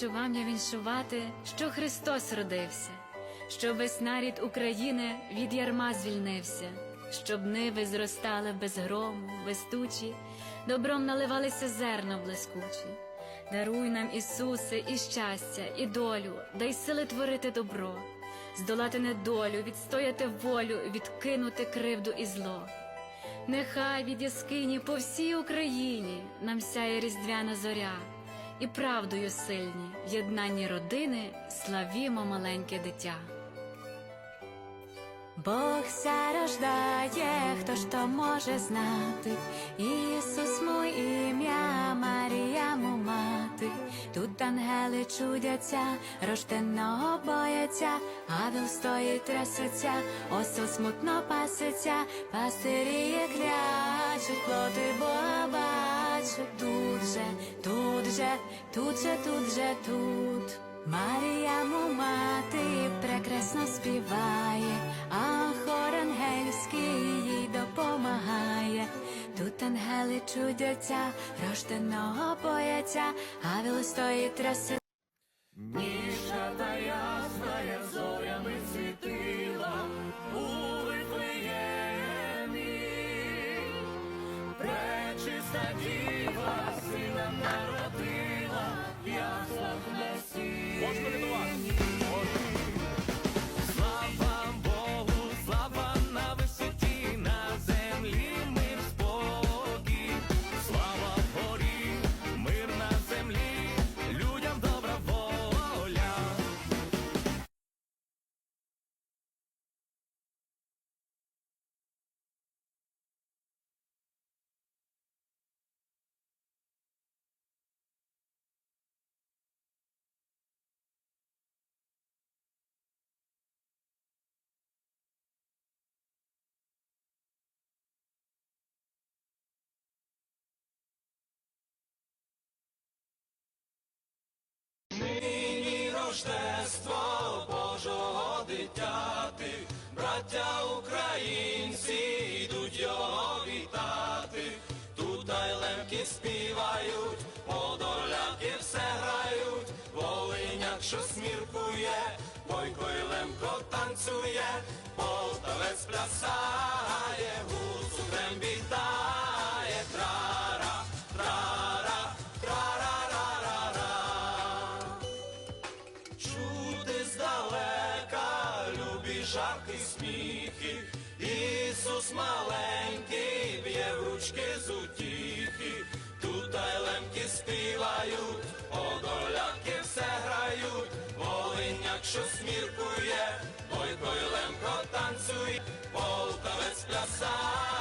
хочу вам я віншувати, що Христос родився, щоб весь нарід України від ярма звільнився, щоб ниви зростали без грому, без тучі, добром наливалися зерна блискучі. Даруй нам, Ісусе, і щастя, і долю, дай сили творити добро, здолати недолю, відстояти волю, відкинути кривду і зло. Нехай від яскині по всій Україні нам сяє різдвяна зоря, і правдою сильні в єднанні родини славімо маленьке дитя. Бог ся хто ж то може знати, Ісус мой ім'я, Марія му мати, тут ангели чудяться, рожденого бояться, Авіл стоїть трясеться, осел смутно паситься, пастирі клячуть, плоти Бога бачать, тут же, тут же, тут же, тут же, тут. Марія мати прекрасно співає, а хор ангельський їй допомагає. Тут ангели чудяться, рожденого бояться, а віл стоїть трясе. Ніжна та дитяти, браття українці йдуть його вітати, тут лемки співають, подоляки все грають, волиняк, що сміркує, бойко й лемко танцює, полтавець плясає, гуцу трембітає, волиняк, що сміркує, бойко й лемко танцює, полтавець плясає,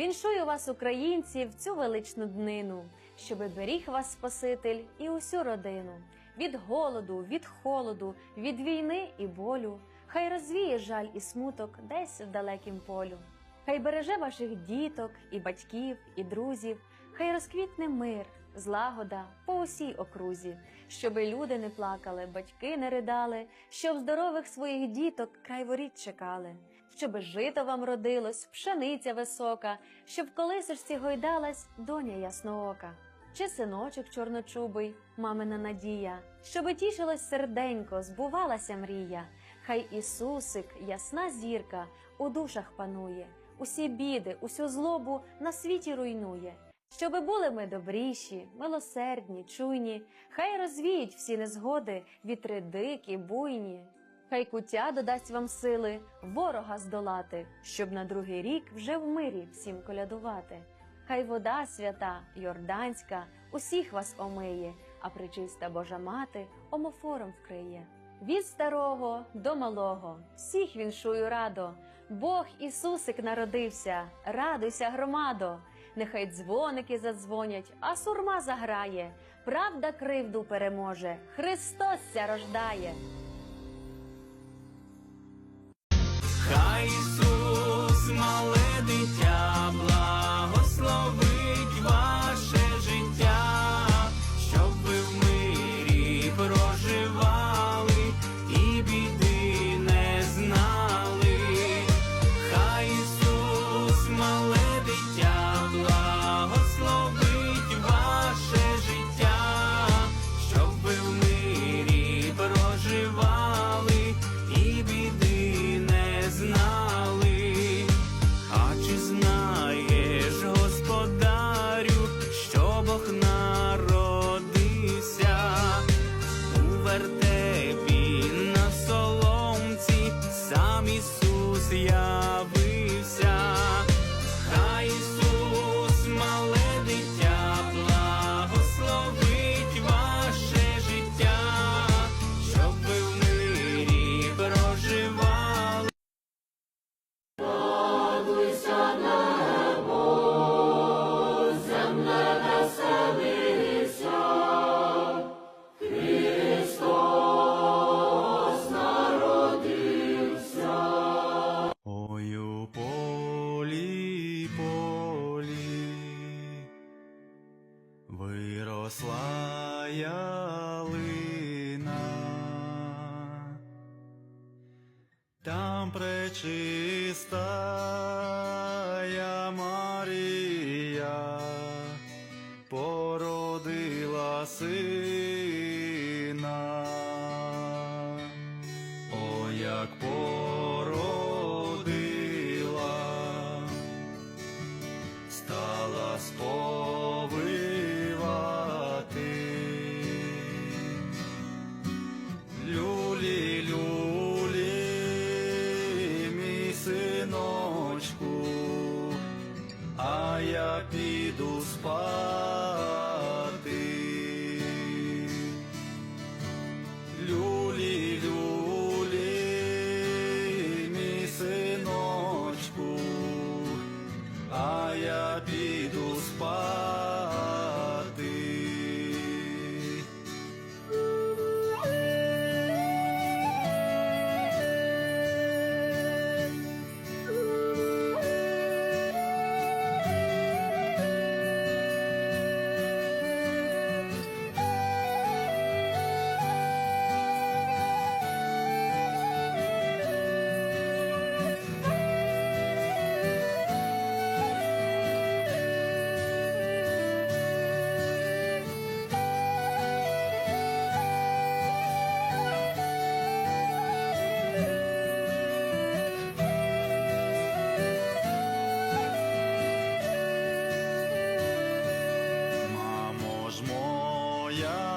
Віншую вас, українці, в цю величну днину, щоби беріг вас Спаситель і усю родину. Від голоду, від холоду, від війни і болю. Хай розвіє жаль і смуток десь в далекім полю. Хай береже ваших діток, і батьків, і друзів, хай розквітне мир, злагода по усій окрузі, щоби люди не плакали, батьки не ридали, щоб здорових своїх діток край воріт чекали, щоби жито вам родилось, пшениця висока, щоб колисочці гойдалась доня ясноока. Чи синочок чорночубий, мамина надія, щоби тішилось серденько, збувалася мрія. Хай Ісусик, ясна зірка, у душах панує, усі біди, усю злобу на світі руйнує. Щоби були ми добріші, милосердні, чуйні, хай розвіють всі незгоди, вітри дикі, буйні. Хай куття додасть вам сили ворога здолати, щоб на другий рік вже в мирі всім колядувати. Хай вода свята, йорданська, усіх вас омиє, а причиста Божа мати омофором вкриє. Від старого до малого, всіх віншую радо. Бог Ісусик народився, радуйся, громадо. Нехай дзвоники задзвонять, а сурма заграє. Правда кривду переможе, Христос ся рождає. Хай Ісус, мале дитя, Yeah.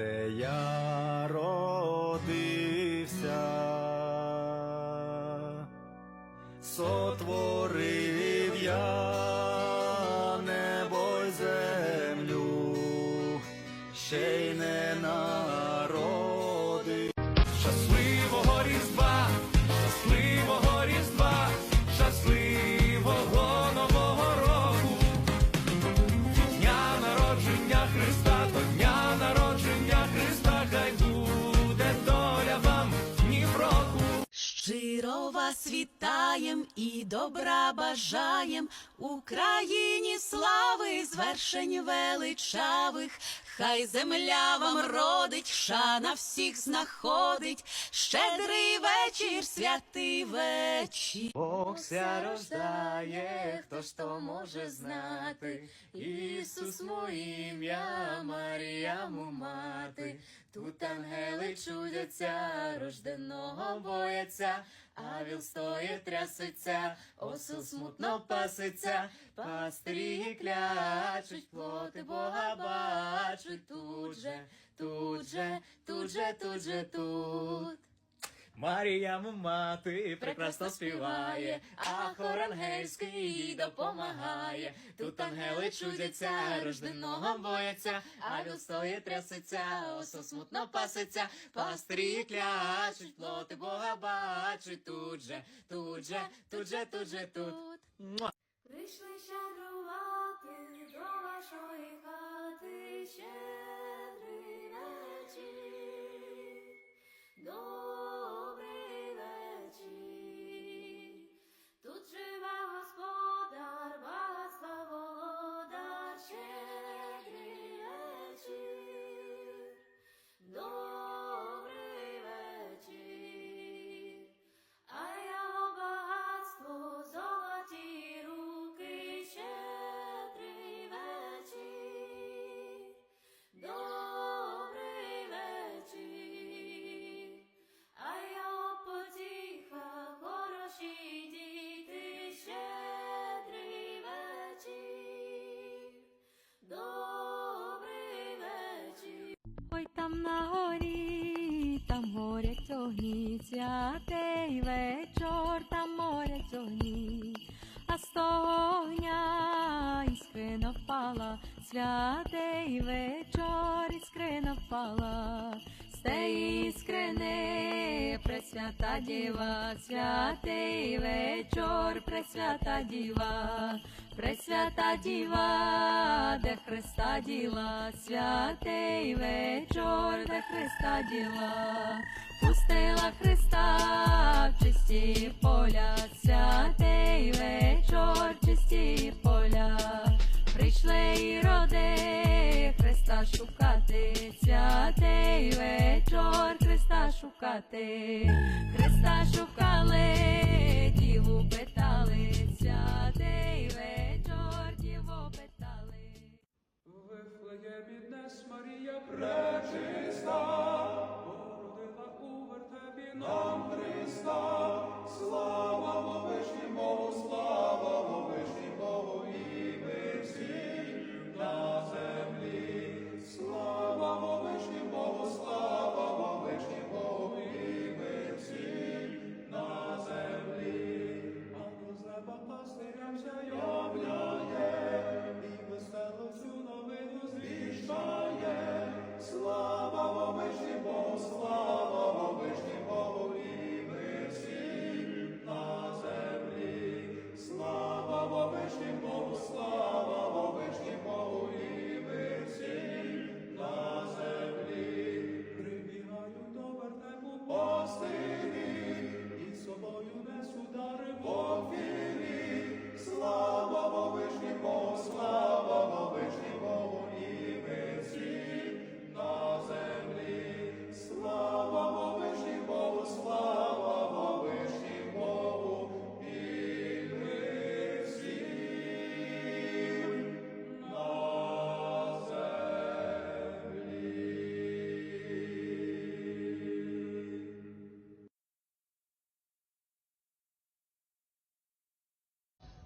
На те вас вітаєм і добра бажаєм Україні слави, звершень величавих. Хай земля вам родить, шана всіх знаходить. Щедрий вечір, святий вечір. Бог ся рождає, хто ж то може знати? Ісус моє ім'я, Марія му мати. Тут ангели чудяться, рожденого бояться, а віл стоїть трясеться, осел смутно паситься, пастирі клячуть, плоти Бога бачуть тут же, тут же, тут же, тут же, тут. Маріяму мати прекрасно співає, а хор ангельський їй допомагає. Тут ангели чудяться, рожденого бояться, а стоїть трясеться, осо смутно паситься, пастирі клячуть, плоти Бога бачуть тут же, тут же, тут же, тут же, тут. Прийшли щедрувати до вашої хати щедрий вечір. Святий вечор, іскрина впала, з теї іскрини пресвята діва, святий вечор, пресвята діва. Пресвята діва, де Христа діла, святий вечор, де Христа діла, пустила Христа в чисті поля, святий вечор, чисті поля, прийшли і роди Христа шукати, святий вечор, Христа шукати, Христа шукали, діву питали,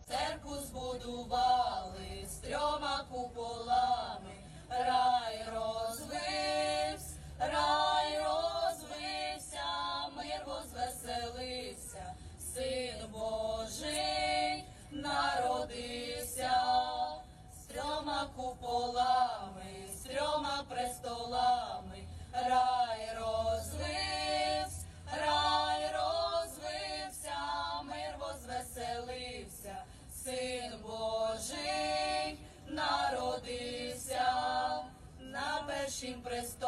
Церкву збудували з трьома куполами. te emprestar.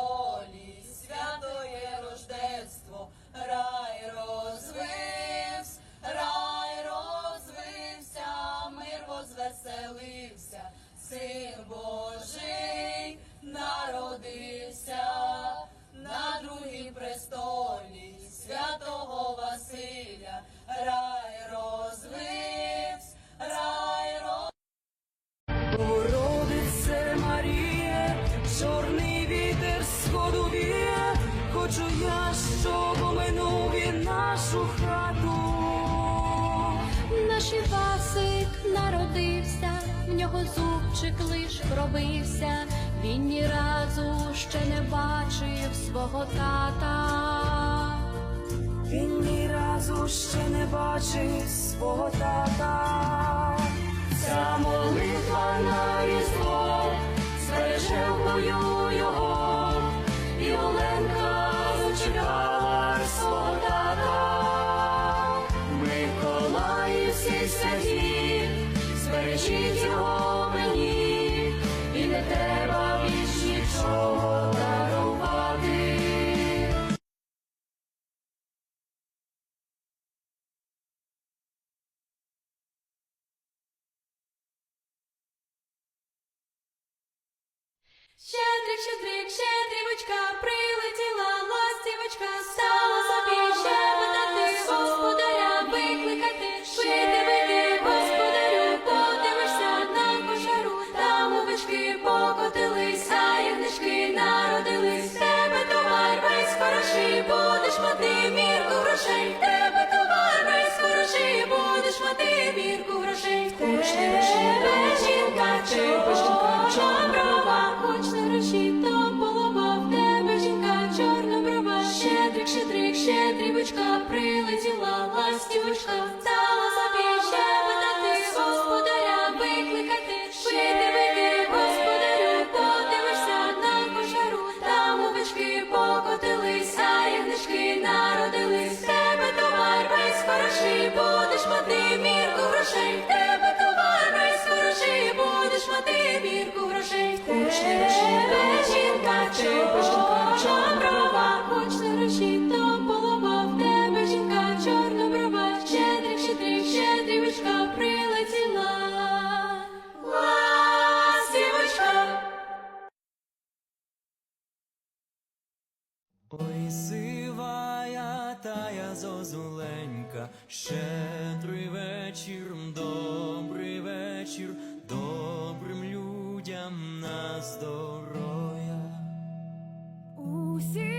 Він ні разу ще не бачив свого тата, ця молитва на різдво збереже в бою щедрик, щедрівочка, прилетіла ластівочка, стала собі щебетати, господаря викликати, шити господарю, подивишся на кошару, там овечки покотились, а ягнички народились, тебе товар весь хороший, будеш мати мірку грошей, тебе товар весь хороший, будеш мати мірку грошей, тебе жінка чи пошли. see